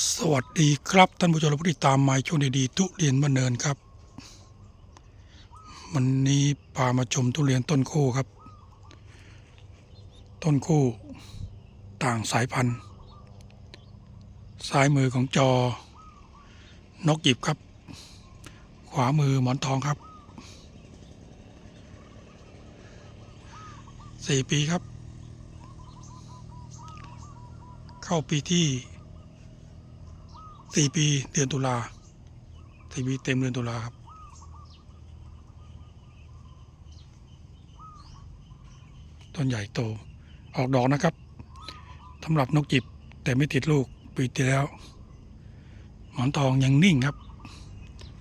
สวัสดีครับท่านผู้ชมและผู้ติดตามม้ช่วงดีๆทุเรียนมะเนินครับ วันนี้พามาชมทุเรียนต้นคู่ครับ ต้นคู่ต่างสายพันธุ์ซ้ายมือของจอนกหยิบครับ ขวามือหมอนทองครับสี่ปีครับ เข้าปีที่ สี่ปีเดือนตุลาสี่ปีเต็มเดือนตุลาครับ ต้นใหญ่โต ออกดอกนะครับสำหรับนกจิบแต่ไม่ติดลูกปีที่แล้ว หมอนทองยังนิ่งครับ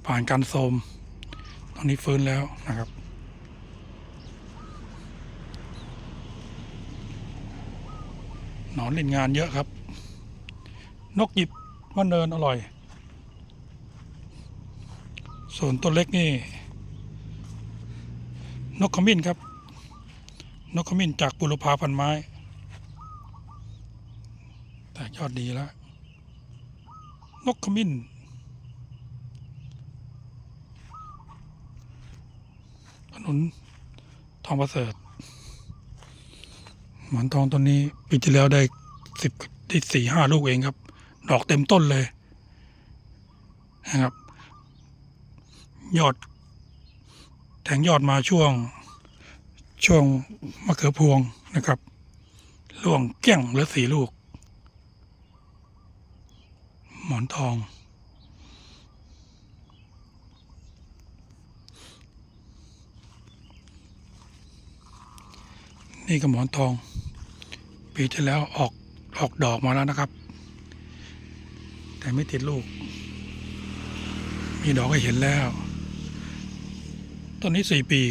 ผ่านการโทมตอนนี้ฟื้นแล้วนะครับนอนเล่นงานเยอะครับ นกหยิบ ว่าเนินอร่อย ส่วนต้นเล็กนี่ นกขมิ้นครับ นกขมิ้นจากปุรพาพันไม้ แต่ยอดดีแล้ว นกขมิ้นถนนทองประเสริฐหมอนทองต้นนี้ปีที่แล้วได้สิบที่สี่ห้าลูกเองครับ ดอกเต็มต้นเลยนะครับ ยอด แทงยอดมาช่วง ช่วงมะเขือพวงนะครับล่วงเกี้ยงเหลือสี่ลูก หมอนทองนี่ก็หมอนทอง ปีที่แล้วออกออกดอกมาแล้วนะครับ แต่ไม่ติดลูก มีดอกให้เห็นแล้ว ต้นนี้สี่ปี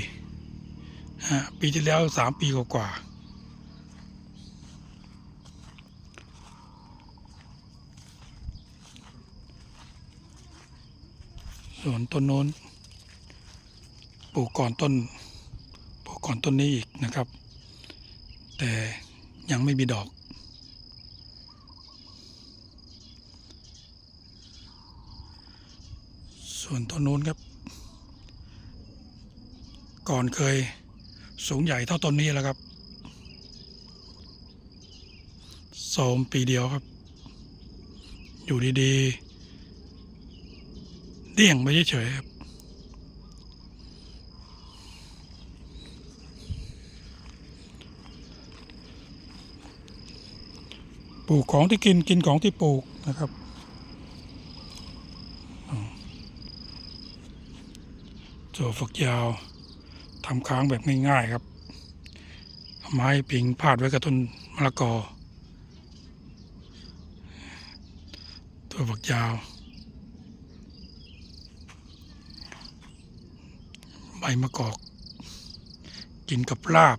ปีที่แล้วสามปีกว่าส่วนต้นโน้นปลูกก่อนต้นปลูกก่อนต้นนี้อีกนะครับ แต่ยังไม่มีดอก ส่วนต้นนู้นครับ ก่อนเคยสูงใหญ่เท่าต้นนี้แล้วครับโสมปีเดียวครับ อยู่ดีๆเดี่ยงไปเฉยๆครับปลูกของที่กินกินของที่ปลูกนะครับ ถั่วฝักยาวทำค้างแบบง่ายๆครับไม้พิงพาดไว้กับต้นมะละกอถั่วฝักยาว ใบมะกอก กินกับลาบ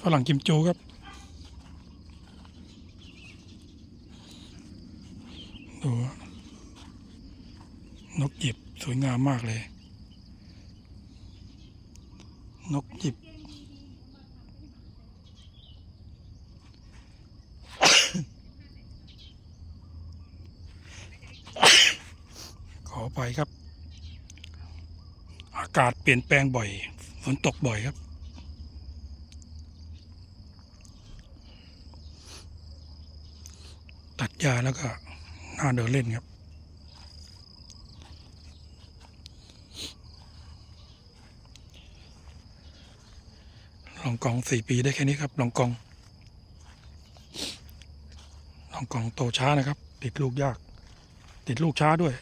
ฝรั่งกิมจูครับดู นกหยิบสวยงามมากเลย นกหยิบ ขอไปครับ อากาศเปลี่ยนแปลงบ่อย ฝนตกบ่อยครับตัดหญ้าแล้วก็น่าเดินเล่นครับ ลองกองสี่ปีได้แค่นี้ครับลองกองลองกองโตช้านะครับ ติดลูกยาก ติดลูกช้าด้วย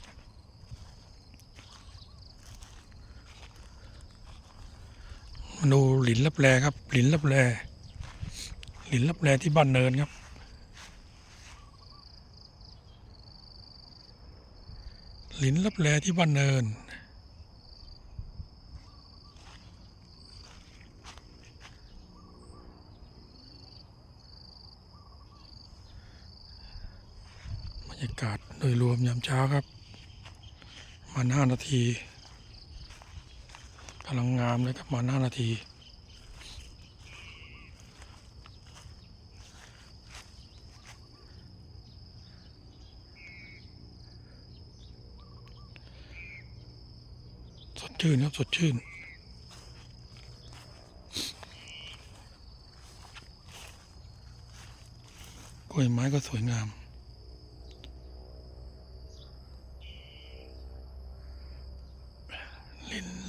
มาดูหลินลับแลครับหลินลับแลหลินลับแลที่บ้านเนินครับหลินลับแลที่บ้านเนิน รยากาศโดยรวมยามเช้าครับมาหน้านาทีพลังงามเลยครับมาหน้านาทีสดชื่นครับสดชื่นกล้วยไม้ก็สวยงาม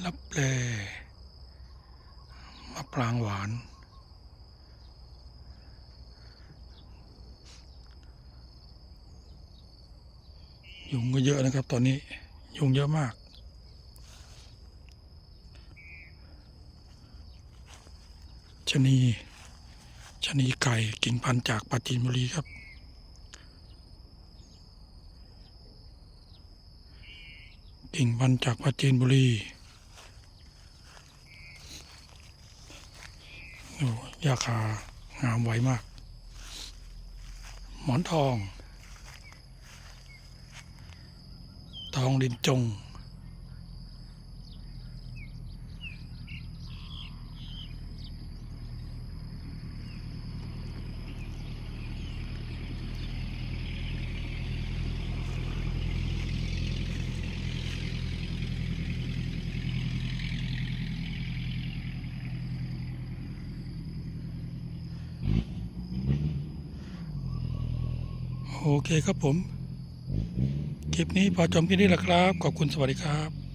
ลับแลมะปรางหวาน ยุงก็เยอะนะครับ ตอนนี้ ยุงเยอะมากชะนีชะนีไก่กิ่งพันธุ์จากปราจีนบุรีครับกิ่งพันธุ์จากปราจีนบุรีโอ้ ยาคางามไวมาก หมอนทอง ทองดินจง โอเคครับผม คลิปนี้พอจบแค่นี้แหละครับ ขอบคุณสวัสดีครับ